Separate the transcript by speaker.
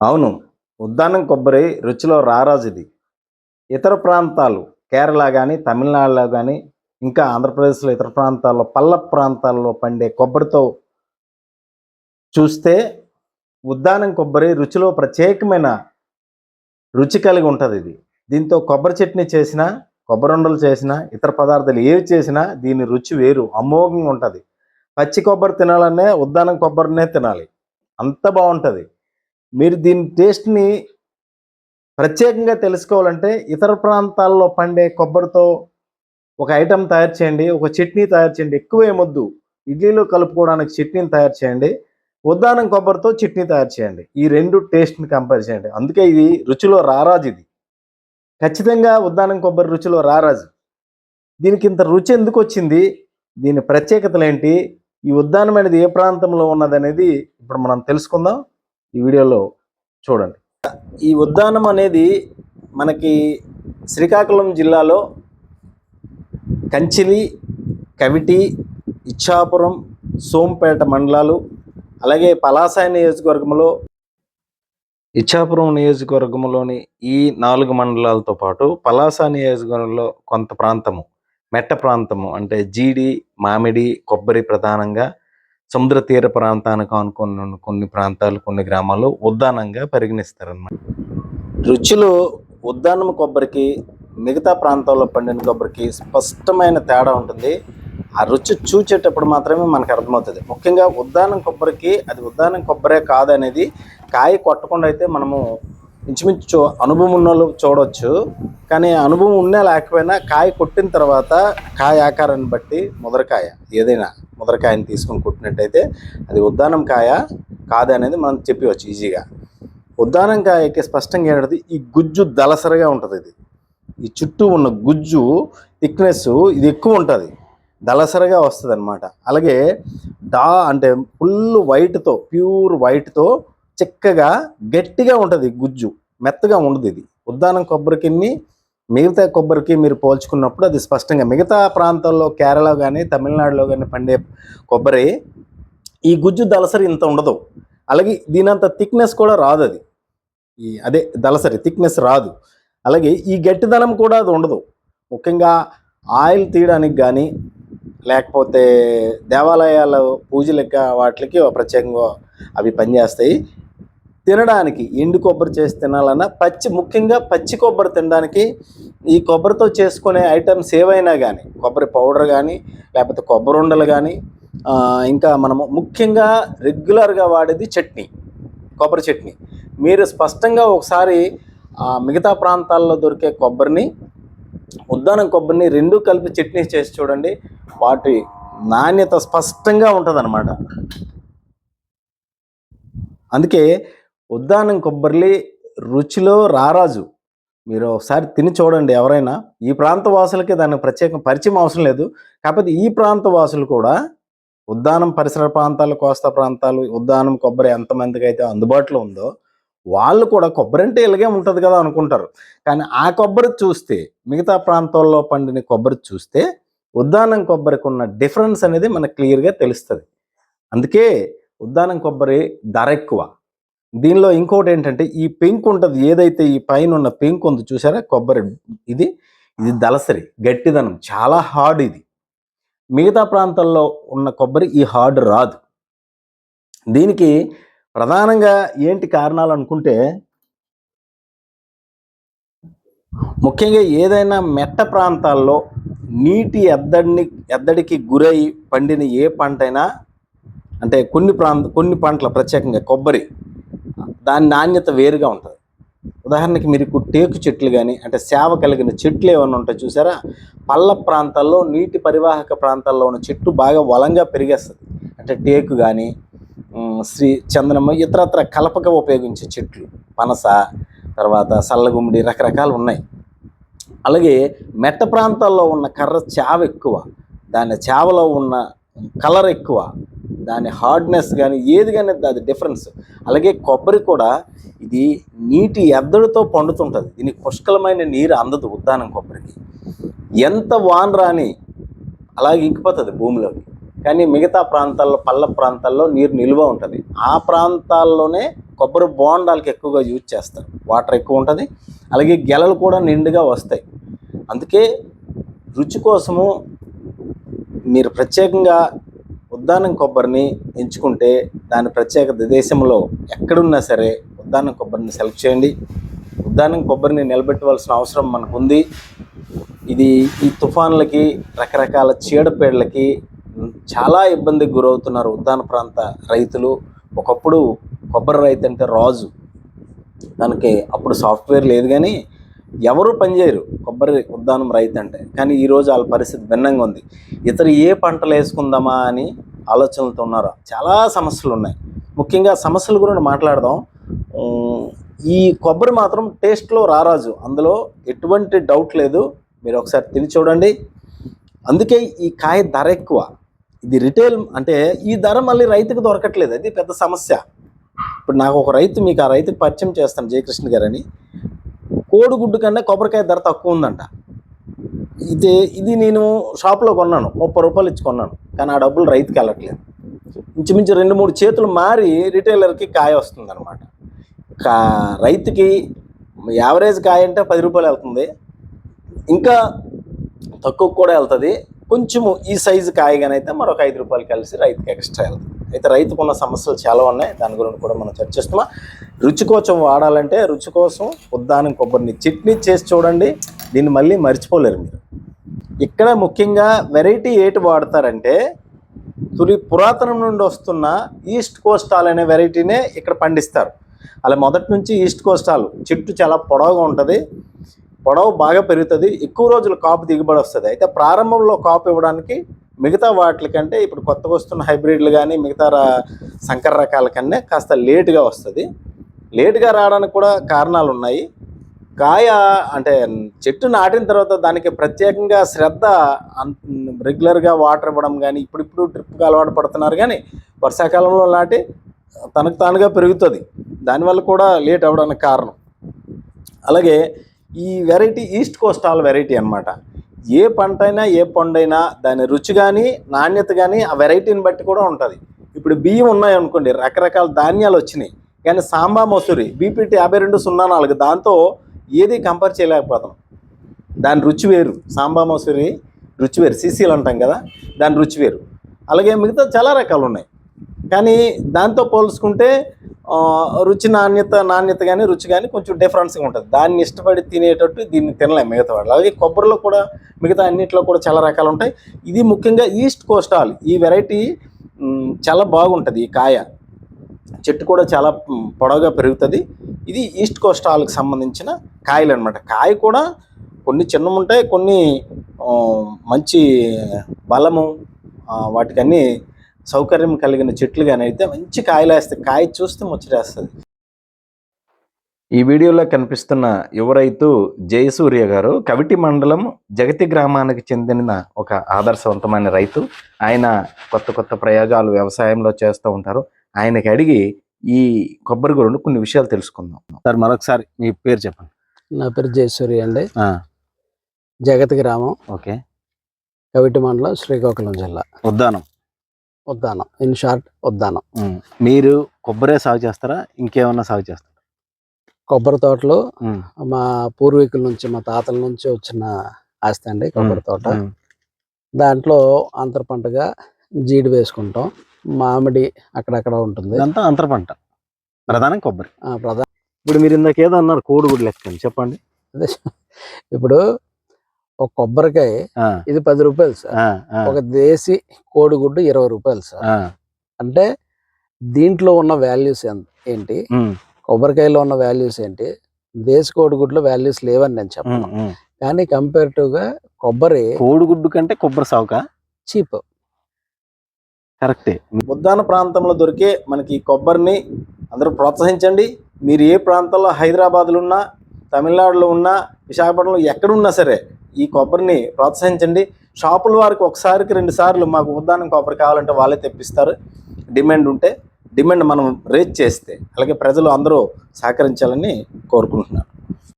Speaker 1: అవును ఉద్దానం కొబ్బరి రుచిలో రారాజు ఇది ఇతర ప్రాంతాలు కేరళ కానీ తమిళనాడులో కానీ ఇంకా ఆంధ్రప్రదేశ్లో ఇతర ప్రాంతాల్లో పల్ల ప్రాంతాల్లో పండే కొబ్బరితో చూస్తే ఉద్దానం కొబ్బరి రుచిలో ప్రత్యేకమైన రుచి కలిగి ఉంటుంది ఇది. దీంతో కొబ్బరి చట్నీ చేసినా కొబ్బరి ఉండలు చేసినా ఇతర పదార్థాలు ఏవి చేసినా దీని రుచి వేరు అమోఘంగా ఉంటుంది. పచ్చి కొబ్బరి తినాలనే ఉద్దానం కొబ్బరినే తినాలి. అంత బాగుంటుంది. మీరు దీని టేస్ట్ని ప్రత్యేకంగా తెలుసుకోవాలంటే ఇతర ప్రాంతాల్లో పండే కొబ్బరితో ఒక ఐటెం తయారు చేయండి ఒక చట్నీ తయారు చేయండి. ఎక్కువ ఏమొద్దు. ఇడ్లీలో కలుపుకోవడానికి చట్నీని తయారు చేయండి ఉద్దానం కొబ్బరితో చట్నీ తయారు చేయండి. ఈ రెండు టేస్ట్ని కంపేర్ చేయండి. అందుకే ఇది రుచిలో రారాజు ఇది. ఖచ్చితంగా ఉద్దానం కొబ్బరి రుచిలో రారాజు. దీనికి ఇంత రుచి ఎందుకు వచ్చింది? దీని ప్రత్యేకతలు ఏంటి? ఈ ఉద్దానం అనేది ఏ ప్రాంతంలో ఉన్నదనేది ఇప్పుడు మనం తెలుసుకుందాం. ఈ వీడియోలో చూడండి. ఈ ఉద్దానం అనేది మనకి శ్రీకాకుళం జిల్లాలో కంచిలి కవిటి ఇచ్చాపురం సోంపేట మండలాలు అలాగే పలాసాయ నియోజకవర్గంలో ఇచ్చాపురం నియోజకవర్గంలోని ఈ నాలుగు మండలాలతో పాటు పలాస నియోజకవర్గంలో కొంత ప్రాంతము మెట్ట ప్రాంతము అంటే జీడి మామిడి కొబ్బరి ప్రధానంగా సముద్ర తీర ప్రాంతానికి అనుకున్న కొన్ని ప్రాంతాలు కొన్ని గ్రామాలు ఉద్దానంగా పరిగణిస్తారన్నమాట. రుచిలో ఉద్దానం కొబ్బరికి మిగతా ప్రాంతాల్లో పండిన కొబ్బరికి స్పష్టమైన తేడా ఉంటుంది. ఆ రుచి చూచేటప్పుడు మాత్రమే మనకు అర్థమవుతుంది. ముఖ్యంగా ఉద్దానం కొబ్బరికి అది ఉద్దానం కొబ్బరే కాదనేది కాయ కొట్టకుండా అయితే మనము ఇంచుమించు చూ- అనుభవం ఉన్న వాళ్ళు చూడవచ్చు కానీ అనుభవం ఉన్నా లేకపోయినా కాయ కొట్టిన తర్వాత కాయ ఆకారాన్ని బట్టి ముదరకాయ ఏదైనా ముదరకాయని తీసుకొని కొట్టినట్టయితే అది ఉద్దానం కాయ కాదనేది మనం చెప్పవచ్చు ఈజీగా. ఉద్దానం కాయకి స్పష్టంగా ఏంటంటే ఈ గుజ్జు దలసరగా ఉంటుంది ఇది. ఈ చుట్టూ ఉన్న గుజ్జు థిక్నెస్ ఇది ఎక్కువ ఉంటుంది. దళసరిగా వస్తుంది అనమాట అలాగే డా అంటే ఫుల్ వైట్తో ప్యూర్ వైట్తో చిక్కగా గట్టిగా ఉంటుంది గుజ్జు మెత్తగా ఉండదు ఇది. ఉద్దానం కొబ్బరికి మిగతా కొబ్బరికి మీరు పోల్చుకున్నప్పుడు అది స్పష్టంగా మిగతా ప్రాంతాల్లో కేరళ కానీ తమిళనాడులో కానీ పండే కొబ్బరి ఈ గుజ్జు దళసరి ఇంత ఉండదు. అలాగే దీనంత థిక్నెస్ కూడా రాదు అది. ఈ అదే దళసరి థిక్నెస్ రాదు. అలాగే ఈ గట్టిదనం కూడా అది ఉండదు. ముఖ్యంగా ఆయిల్ తీయడానికి కానీ లేకపోతే దేవాలయాల పూజలకి వాటికి ప్రత్యేకంగా అవి పనిచేస్తాయి. తినడానికి ఎండు కొబ్బరి చేసి తినాలన్నా పచ్చి ముఖ్యంగా పచ్చి కొబ్బరి తినడానికి ఈ కొబ్బరితో చేసుకునే ఐటమ్స్ ఏవైనా కానీ కొబ్బరి పౌడర్ కానీ లేకపోతే కొబ్బరి ఉండలు కానీ ఇంకా మనము ముఖ్యంగా రెగ్యులర్గా వాడేది చట్నీ కొబ్బరి చట్నీ. మీరు స్పష్టంగా ఒకసారి మిగతా ప్రాంతాల్లో దొరికే కొబ్బరిని ఉద్దానం కొబ్బరిని రెండు కలిపి చట్నీ చేసి చూడండి వాటి నాణ్యత స్పష్టంగా ఉంటుంది అందుకే ఉద్దానం కొబ్బరి రుచిలో రారాజు. మీరు ఒకసారి తిని చూడండి ఎవరైనా. ఈ ప్రాంత వాసులకి దానికి ప్రత్యేక పరిచయం అవసరం లేదు. కాకపోతే ఈ ప్రాంత వాసులు కూడా ఉద్దానం పరిసర ప్రాంతాలు కోస్తా ప్రాంతాలు ఉద్దానం కొబ్బరి ఎంతమందికి అయితే అందుబాటులో ఉందో వాళ్ళు కూడా కొబ్బరి అంటే ఇలాగే ఉంటుంది కదా అనుకుంటారు. కానీ ఆ కొబ్బరి చూస్తే మిగతా ప్రాంతాల్లో పండిన కొబ్బరి చూస్తే ఉద్దానం కొబ్బరికి ఉన్న డిఫరెన్స్ అనేది మనకు క్లియర్గా తెలుస్తుంది. అందుకే ఉద్దానం కొబ్బరి ధర ఎక్కువ. దీనిలో ఇంకోటి ఏంటంటే ఈ పెంకు ఉంటుంది ఏదైతే ఈ పైన ఉన్న పెంకు ఉంది చూసారా? కొబ్బరి ఇది ఇది దళసరి గట్టిదనం చాలా హార్డ్ ఇది. మిగతా ప్రాంతాల్లో ఉన్న కొబ్బరి ఈ హార్డ్ రాదు. దీనికి ప్రధానంగా ఏంటి కారణాలు అనుకుంటే ముఖ్యంగా ఏదైనా మెట్ట ప్రాంతాల్లో నీటి ఎద్దడిని ఎద్దడికి గురై పండిన ఏ పంట అయినా అంటే కొన్ని ప్రాంత కొన్ని పంటలు ప్రత్యేకంగా కొబ్బరి దాని నాణ్యత వేరుగా ఉంటుంది. ఉదాహరణకి మీరు ఇప్పుడు టేకు చెట్లు కానీ అంటే సేవ కలిగిన చెట్లు ఏమైనా ఉంటాయి చూసారా? పల్ల ప్రాంతాల్లో నీటి పరివాహక ప్రాంతాల్లో ఉన్న చెట్టు బాగా బలంగా పెరిగేస్తుంది. అంటే టేకు కానీ శ్రీ చందనమ్మ ఇతరత్ర కలపక ఉపయోగించే చెట్లు పనస తర్వాత సల్లగుమ్మిడి రకరకాలు ఉన్నాయి. అలాగే మెట్ట ప్రాంతాల్లో ఉన్న కర్ర చావ ఎక్కువ. దాని చావలో ఉన్న కలర్ ఎక్కువ. దాని హార్డ్నెస్ కానీ ఏది కానీ అది డిఫరెన్స్ అలాగే కొబ్బరి కూడా ఇది నీటి ఎద్దడితో పండుతుంటుంది. దీనికి పుష్కలమైన నీరు అందదు ఉద్దానం కొబ్బరికి. ఎంత వాన్ రాని అలాగే ఇంకిపోతుంది భూమిలోకి. కానీ మిగతా ప్రాంతాల్లో పల్ల ప్రాంతాల్లో నీరు నిల్వ ఉంటుంది. ఆ ప్రాంతాల్లోనే కొబ్బరి బోండాలకి ఎక్కువగా యూజ్ చేస్తారు. వాటర్ ఎక్కువ ఉంటుంది. అలాగే గెలలు కూడా నిండుగా వస్తాయి. అందుకే రుచి కోసము మీరు ప్రత్యేకంగా ఉద్దానం కొబ్బరిని ఎంచుకుంటే దాని ప్రత్యేకత దేశంలో ఎక్కడున్నా సరే ఉద్దానం కొబ్బరిని సెలెక్ట్ చేయండి. ఉద్దానం కొబ్బరిని నిలబెట్టవలసిన అవసరం మనకు ఉంది ఇది ఈ తుఫాన్లకి రకరకాల చీడపీడలకి చాలా ఇబ్బందికి గురవుతున్నారు ఉద్దాన ప్రాంత రైతులు. ఒకప్పుడు కొబ్బరి రైతు అంటే రాజు. దానికి అప్పుడు సాఫ్ట్వేర్ లేదు కానీ ఎవరు పనిచేయరు కొబ్బరి ఉద్దానం రైతు అంటే. కానీ ఈరోజు వాళ్ళ పరిస్థితి భిన్నంగా ఉంది. ఇతర ఏ పంటలు వేసుకుందామా అని ఆలోచనలతో ఉన్నారు? చాలా సమస్యలు ఉన్నాయి. ముఖ్యంగా సమస్యల గురించి మాట్లాడదాం. ఈ కొబ్బరి మాత్రం టేస్ట్లో రారాజు. అందులో ఎటువంటి డౌట్ లేదు. మీరు ఒకసారి తిని చూడండి. అందుకే ఈ కాయ ధర ఎక్కువ. ఇది రిటైల్ అంటే ఈ ధర మళ్ళీ రైతుకు దొరకట్లేదు. అది పెద్ద సమస్య. ఇప్పుడు నాకు ఒక రైతు మీకు ఆ రైతుకి పరిచయం చేస్తాను జయకృష్ణ గారని. కోడిగుడ్డు కన్నా కొబ్బరికాయ ధర తక్కువ ఉందంట. ఇది ఇది నేను షాప్లో కొన్నాను. ముప్పై రూపాయలు ఇచ్చి కొన్నాను. కానీ ఆ డబ్బులు రైతుకి వెళ్ళట్లేదు. ఇంచుమించు రెండు మూడు చేతులు మారి రిటైలర్కి కాయ వస్తుంది అనమాట కా రైతుకి యావరేజ్ కాయ అంటే పది రూపాయలు వెళ్తుంది. ఇంకా తక్కువ కూడా వెళ్తుంది. కొంచెము ఈ సైజు కాయగానైతే మరొక ఐదు రూపాయలు కలిసి రైతుకి ఎక్స్ట్రా వెళ్తుంది. అయితే రైతుకు ఉన్న సమస్యలు చాలా ఉన్నాయి. దాని గురించి కూడా మనం చర్చిస్తున్నాం. రుచి కోసం వాడాలంటే రుచి కోసం ఉద్దానం కొబ్బరిని చట్నీ చేసి చూడండి. దీన్ని మళ్ళీ మర్చిపోలేరు మీరు. ఇక్కడ ముఖ్యంగా వెరైటీ ఏటి వాడతారంటే తొలి పురాతనం నుండి వస్తున్న ఈస్ట్ కోస్టాల్ అనే వెరైటీనే ఇక్కడ పండిస్తారు. అలా మొదటి నుంచి ఈస్ట్ కోస్టాల్ చెట్టు చాలా పొడవుగా ఉంటుంది. పొడవు బాగా పెరుగుతుంది. ఎక్కువ రోజులు కాపు దిగుబడి వస్తుంది. అయితే ప్రారంభంలో కాపు ఇవ్వడానికి మిగతా వాటి కంటే ఇప్పుడు కొత్తగా వస్తున్న హైబ్రిడ్లు కానీ మిగతా రా- సంకర రకాల కన్నా కాస్త లేటుగా వస్తుంది. లేటుగా రావడానికి కూడా కారణాలు ఉన్నాయి కాయ అంటే చెట్టు నాటిన తర్వాత దానికి ప్రత్యేకంగా శ్రద్ధ అన్- రెగ్యులర్గా వాటర్ ఇవ్వడం కానీ ఇప్పుడిప్పుడు డ్రిప్కి అలవాటు పడుతున్నారు కానీ వర్షాకాలంలో నాటి తనకు తానుగా పెరుగుతుంది. దానివల్ల కూడా లేట్ అవ్వడానికి కారణం. అలాగే ఈ వెరైటీ ఈస్ట్ కోస్టాల్ వెరైటీ అనమాట ఏ పంట అయినా ఏ పండైనా దాని రుచి కానీ నాణ్యత కానీ ఆ వెరైటీని బట్టి కూడా ఉంటుంది. ఇప్పుడు బియ్యం ఉన్నాయి అనుకోండి రకరకాల ధాన్యాలు వచ్చినాయి. కానీ సాంబా మసూరి బీపీటీ యాభై రెండు సున్నా నాలుగు దాంతో ఏది కంపేర్ చేయలేకపోతాం. దాని రుచి వేరు. సాంబా మసూరి రుచి వేరు. సీసీలు అంటాం కదా దాని రుచి వేరు. అలాగే మిగతా చాలా రకాలు ఉన్నాయి కానీ దాంతో పోల్చుకుంటే రుచి నాణ్యత నాణ్యత కానీ రుచి కానీ కొంచెం డిఫరెన్స్గా ఉంటుంది. దాన్ని ఇష్టపడి తినేటట్టు దీన్ని తినలేము మిగతా వాళ్ళు. అలాగే కొబ్బరిలో కూడా మిగతా అన్నిట్లో కూడా చాలా రకాలు ఉంటాయి. ఇది ముఖ్యంగా ఈస్ట్ కోస్టాల్ ఈ వెరైటీ చాలా బాగుంటుంది ఈ కాయ. చెట్టు కూడా చాలా పొడవుగా పెరుగుతుంది. ఇది ఈస్ట్ కోస్టాల్కి సంబంధించిన కాయలు అనమాట కాయ కూడా కొన్ని చిన్నవి ఉంటాయి కొన్ని మంచి బలము వాటికన్నీ సౌకర్యం కలిగిన చెట్లు కానీ అయితే మంచి కాయలు వేస్తాయి కాయ చూస్తే ముచ్చటేస్తుంది. ఈ వీడియోలో కనిపిస్తున్న యువ రైతు జయసూర్య గారు కవిటి మండలం జగతి గ్రామానికి చెందిన ఒక ఆదర్శవంతమైన రైతు. ఆయన కొత్త కొత్త ప్రయోగాలు వ్యవసాయంలో చేస్తూ ఉంటారు. ఆయనకి అడిగి ఈ కొబ్బరి గురుండి కొన్ని విషయాలు తెలుసుకుందాం. సార్ మరొకసారి మీ పేరు చెప్పండి.
Speaker 2: నా పేరు జయసూరి అండి. జగత్ గ్రామం
Speaker 1: ఓకే.
Speaker 2: కవిటి మండలం శ్రీకాకుళం జిల్లా.
Speaker 1: Uddanam.
Speaker 2: Uddanam. In short Uddanam.
Speaker 1: మీరు కొబ్బరే సాగు చేస్తారా? ఇంకేమన్నా సాగు చేస్తారా?
Speaker 2: కొబ్బరి తోటలు మా పూర్వీకుల నుంచి మా తాతల నుంచి వచ్చిన ఆస్తి అండి కొబ్బరి తోట. దాంట్లో అంతర పంటగా జీడి వేసుకుంటాం. మామిడి అక్కడక్కడ ఉంటుంది.
Speaker 1: ఇదంతా అంతర పంట. ప్రధానం కొబ్బరి.
Speaker 2: ప్రధాన
Speaker 1: ఇప్పుడు మీరు ఇందాక ఏదో అన్నారు కోడిగుడ్లు లెక్క చెప్పండి.
Speaker 2: అదే ఇప్పుడు ఒక కొబ్బరికాయ ఇది పది రూపాయలు సార్. ఒక దేశీ కోడిగుడ్డు ఇరవై రూపాయలు సార్. అంటే దీంట్లో ఉన్న వాల్యూస్ ఏంటి? కొబ్బరికాయలో ఉన్న వాల్యూస్ ఏంటి? దేశ కోడిగుడ్లో వాల్యూస్ లేవని నేను చెప్పను. కానీ కంపేరిటివ్గా కొబ్బరి
Speaker 1: కోడిగుడ్డు కంటే కొబ్బరి సాగుకా
Speaker 2: చీప్.
Speaker 1: కరెక్టే. ఉద్దాన ప్రాంతంలో దొరికే మనకి కొబ్బరిని అందరూ ప్రోత్సహించండి. మీరు ఏ ప్రాంతంలో హైదరాబాద్లో ఉన్నా తమిళనాడులో ఉన్నా విశాఖపట్నంలో ఎక్కడున్నా సరే ఈ కొబ్బరిని ప్రోత్సహించండి. షాపుల వారికి ఒకసారికి రెండు సార్లు మాకు ఉద్దానం కొబ్బరి కావాలంటే వాళ్ళే తెప్పిస్తారు. డిమాండ్ ఉంటే డిమాండ్ మనం రేజ్ చేస్తే అలాగే ప్రజలు అందరూ సహకరించాలని కోరుకుంటున్నాను.